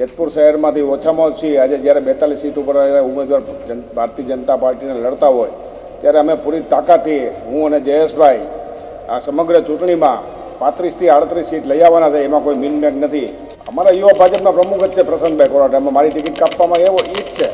જેતપુર શહેરમાંથી ઓછામાં ઓછી આજે જ્યારે બેતાલીસ સીટ ઉપર ઉમેદવાર ભારતીય જનતા પાર્ટીને લડતા હોય, ત્યારે અમે પૂરી તાકાતથી હું અને જયેશભાઈ આ સમગ્ર ચૂંટણીમાં પાંત્રીસથી આડત્રીસ સીટ લઈ આવવાના છે, એમાં કોઈ મીનમેક નથી. અમારા યુવા ભાજપના પ્રમુખ જ છે પ્રશાંતભાઈ કોરાટ, એમાં મારી ટિકિટ કાપવામાં એવો ઈ જ છે.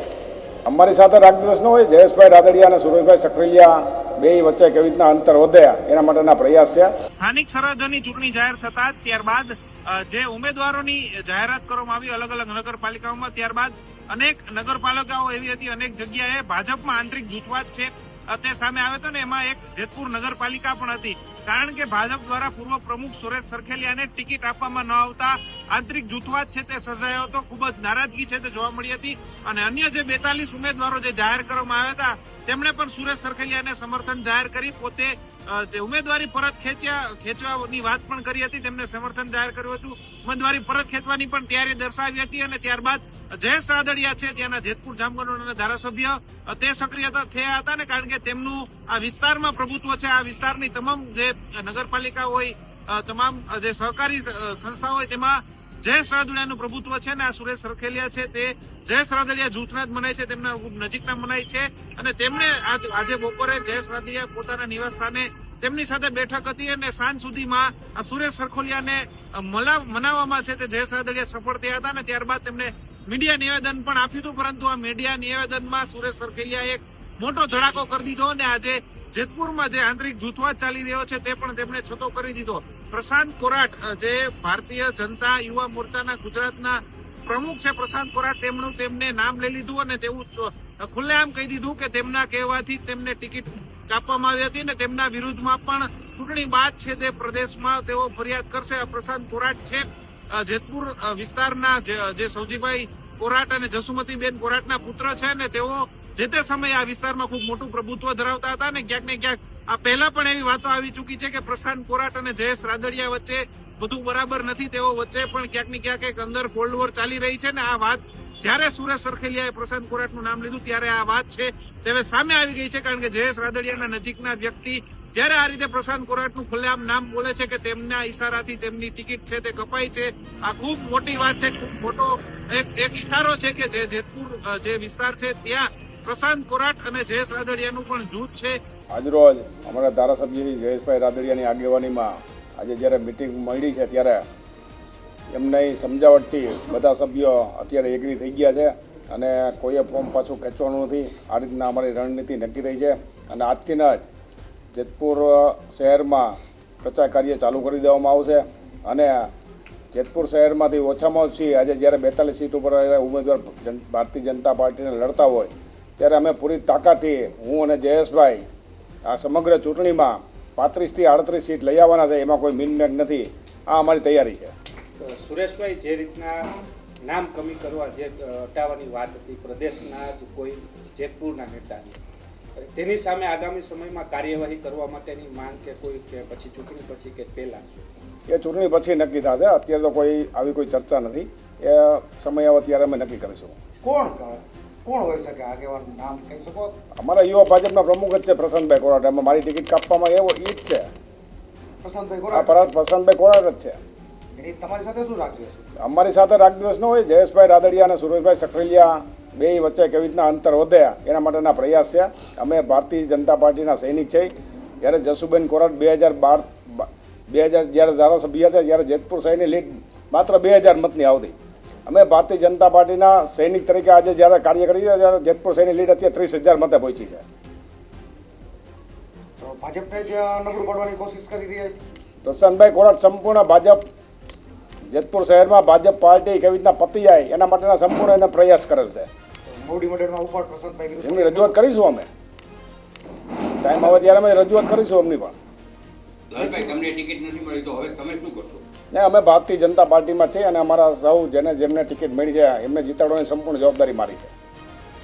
અમારી સાથે રાગદ્વેષ ન હોય, જયેશભાઈ રાદડિયા અને સુરેશભાઈ સખરેલિયા બે વચ્ચે કેવી રીતના અંતર વધે એના માટેના પ્રયાસ છે સ્થાનિક સરહદોની ચૂંટણી જાહેર થતા ત્યારબાદ જે ઉમેદવારોની જાહેરાત કરવામાં આવી અલગ અલગ નગરપાલિકાઓમાં, ત્યારબાદ અનેક નગરપાલિકાઓ એવી હતી, અનેક જગ્યાએ ભાજપમાં આંતરિક જૂથવાદ છે તે સામે આવ્યો હતો ને, એમાં એક જેતપુર નગરપાલિકા પણ હતી. કારણ કે ભાજપ દ્વારા પૂર્વ પ્રમુખ સુરેશ સરખેલિયાને ટિકિટ આપવામાં ન આવતા આંતરિક જૂથવાદ છે તે સર્જાયો હતો, ખૂબ જ નારાજગી છે તે જોવા મળી હતી. અને અન્ય જે બેતાલીસ ઉમેદવારો જે જાહેર કરવામાં આવ્યા હતા, તેમણે પણ સુરેશ સરખેલિયાને સમર્થન જાહેર કરી, પોતે ઉમેદવારી પરત ખેંચ્યા, ખેંચવાની વાત પણ કરી હતી, તેમને સમર્થન જાહેર કર્યું હતું. ઉમેદવારી પરત ખેંચવાની પણ તૈયારી દર્શાવી હતી અને ત્યારબાદ જયેશ રાદડિયા છે, ત્યાંના જેતપુર જામગઢના ધારાસભ્ય તે સક્રિય થયા હતા ને કારણ કે તેમનું આ વિસ્તારમાં પ્રભુત્વ છે. આ વિસ્તારની તમામ જે નગરપાલિકા હોય તમામ જે સહકારી સંસ્થા હોય, તેમાં જયેશ રાદડિયાનું પ્રભુત્વ છે ને આ સુરેશ સરખેલિયા છે તે જયેશ રાદડિયા જૂથના જ મનાય છે, તેમના ખૂબ નજીકના મનાય છે અને તેમણે આજ- બપોરે જયેશ રાદડિયા પોતાના નિવાસ સ્થાને તેમની સાથે બેઠક હતી અને સાંજ સુધીમાં આ સુરેશ સરખોલિયાને મનાવવામાં છે તે જયેશ રાદડિયા સફળ થયા હતા અને ત્યારબાદ તેમણે મીડિયા નિવેદન પણ આપ્યું હતું, પરંતુ આ મીડિયા નિવેદનમાં સુરેશ સરખેલિયા એક મોટો ધડાકો કરી દીધો અને આજે જેતપુરમાં જે આંતરિક જૂથવાદ ચાલી રહ્યો છે તે પણ તેમણે છતો કરી દીધો. પ્રશાંત કોરાટ જે ભારતીય જનતા યુવા મોરચાના ગુજરાતના પ્રમુખ છે પ્રશાંત કોરાટ, તેમનું તેમને નામ લઈ લીધું અને તેવું ખુલ્લેઆમ કહી દીધું કે તેમના કહેવાથી તેમને ટિકિટ કાપવામાં આવી હતી અને તેમના વિરુદ્ધમાં પણ ચૂંટણી બાદ છે તે પ્રદેશમાં તેઓ ફરિયાદ કરશે. પ્રશાંત કોરાટ છે જેતપુર વિસ્તારના જે સૌજીભાઈ કોરાટ અને જસુમતીબેન કોરાટના પુત્ર છે ને તેઓ જે તે સમયે આ વિસ્તારમાં ખૂબ મોટું પ્રભુત્વ ધરાવતા હતા અને ક્યાંક ને ક્યાંક આ પહેલા પણ એવી વાતો આવી ચૂકી છે કે પ્રશાંત કોરાટ અને જયેશ રાદડિયા વચ્ચે બધું બરાબર નથી, તેઓ વચ્ચે પણ ક્યાંક ને ક્યાંક એક અંદર કોલ્ડ ચાલી રહી છે ને આ વાત જ્યારે સુરેશ સરખેલિયાએ પ્રશાંત કોરાટનું નામ લીધું ત્યારે આ વાત છે તે સામે આવી ગઈ છે કારણ કે જયેશ રાદડિયાના નજીકના વ્યક્તિ જ્યારે આ રીતે પ્રશાંત કોરાટનું ખુલ્લેઆમ નામ બોલે છે કે તેમના ઈશારાથી તેમની ટિકિટ છે તે કપાઈ છે, આ ખૂબ મોટી વાત છે, ખૂબ મોટો એક એક ઈશારો છે કે જે જેતપુર જે વિસ્તાર છે ત્યાં પ્રશાંત કોરાટ અને જયેશ રાદડિયાનું પણ જૂથ છે. આજરોજ અમારા ધારાસભ્ય શ્રી જયેશભાઈ રાદડિયાની આગેવાનીમાં આજે જ્યારે મિટિંગ મળી છે ત્યારે એમને સમજાવટથી બધા સભ્યો અત્યારે એગ્રી થઈ ગયા છે અને કોઈએ ફોર્મ પાછું ખેંચવાનું નથી. આ રીતના અમારી રણનીતિ નક્કી થઈ છે અને આજથી જ જેતપુર શહેરમાં પ્રચાર કાર્ય ચાલુ કરી દેવામાં આવશે અને જેતપુર શહેરમાંથી ઓછામાં ઓછી આજે જ્યારે બેતાલીસ સીટ ઉપર ઉમેદવાર ભારતીય જનતા પાર્ટીને લડતા હોય ત્યારે અમે પૂરી તાકાતથી હું અને જયેશભાઈ આ સમગ્ર ચૂંટણીમાં પાંત્રીસથી આડત્રીસ સીટ લઈ આવવાના છે એમાં કોઈ મિનમેટ નથી. આ અમારી તૈયારી છે. તો સુરેશભાઈ જે રીતના નામ કમી કરવા જે હટાવવાની વાત હતી પ્રદેશના જ કોઈ જેતપુરના નેતાની તેની સામે આગામી સમયમાં કાર્યવાહી કરવા માટેની માંગ કે કોઈ કે પછી ચૂંટણી પછી કે પહેલાં? એ ચૂંટણી પછી નક્કી થશે. અત્યારે તો કોઈ આવી કોઈ ચર્ચા નથી. એ સમય આવે ત્યારે અમે નક્કી કરીશું. કોણ કોણ હોઈ શકે આગેવાન નામ કહી શકો? અમારા યુવા ભાજપના પ્રમુખ જ છે પ્રશાંતભાઈ કોરાટ એમાં મારી ટિકિટ કાપવામાં એવો ઈ જ છે. પ્રશાંતભાઈ કોરાટ પરાગ પ્રશાંતભાઈ કોરાટ જ છે. એની તમારી સાથે શું રાખ્યું અમારી સાથે રાગદ્વેષ ન હોય જયેશભાઈ રાદડિયા અને સુરેશભાઈ સખરેલિયા. બે વચ્ચે કેવી રીતના અંતર વધે એના માટેના પ્રયાસ છે. અમે ભારતીય જનતા પાર્ટીના સૈનિક છે. જ્યારે જસુબેન કોરાટ બે હજાર બાર બે હજાર જ્યારે ધારાસભ્ય હતા ત્યારે જેતપુર સૈનિક લીડ માત્ર બે હજાર મતની આવતી. અમે ભારતીય જનતા પાર્ટીના સૈનિક તરીકે આજે જ્યારે કાર્ય કરી ત્યારે જેતપુર સૈનિક લીડ અત્યારે ત્રીસ હજાર મતે પહોંચી છે. તો ભાજપને જ નબળું પાડવાની કોશિશ કરી રહ્યા છે. પ્રશાંતભાઈ કોરાટ સંપૂર્ણ ભાજપ જેતપુર શહેરમાં ભાજપ પાર્ટી કેવી રીતના પતી જાય એના માટેના સંપૂર્ણ એને પ્રયાસ કરેલ છે. મંડળમાં ઉપર એમની રજૂઆત કરીશું અમે. ટાઈમ આવે ત્યારે અમે રજૂઆત કરીશું એમની પણ. તમને ટિકિટ નથી મળી તો હવે તમે શું કરશો? ને અમે ભારતીય જનતા પાર્ટીમાં છીએ અને અમારા સૌ જેને જેમને ટિકિટ મળી છે એમને જીતાડવાની સંપૂર્ણ જવાબદારી મારી છે.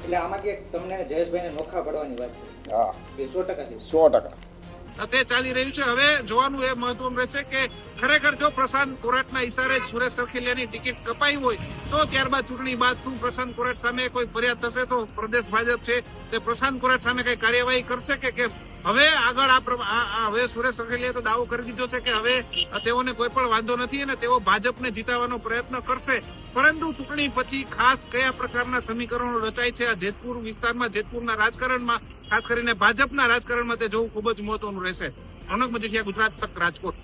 એટલે આમાં કે તમને જયેશભાઈને નોખા પડવાની વાત છે? હા. સો ટકા સો ટકા. તે ચાલી રહ્યું છે. હવે જોવાનું એ મહત્વનું રહેશે કે ખરેખર જો પ્રશાંત કોરાટના ઇશારે જ સુરેશ સરખેલિયાની ટિકિટ કપાઈ હોય તો ત્યારબાદ ચૂંટણી બાદ શું પ્રશાંત કોરાટ સામે કોઈ ફરિયાદ થશે? તો પ્રદેશ ભાજપ છે તે પ્રશાંત કોરાટ સામે કઈ કાર્યવાહી કરશે કે કેમ? હવે આગળ આ હવે સુરેશ સરખેલિયાએ તો દાવો કરી દીધો છે કે હવે તેઓને કોઈ પણ વાંધો નથી અને તેઓ ભાજપને જીતાવવાનો પ્રયત્ન કરશે. પરંતુ ચૂંટણી પછી ખાસ કયા પ્રકારના સમીકરણો રચાય છે આ જેતપુર વિસ્તારમાં, જેતપુરના રાજકારણમાં, ખાસ કરીને ભાજપના રાજકારણમાં તે જોવું ખૂબ જ મહત્વનું રહેશે. રોનક મજુઠિયા ગુજરાત તક રાજકોટ.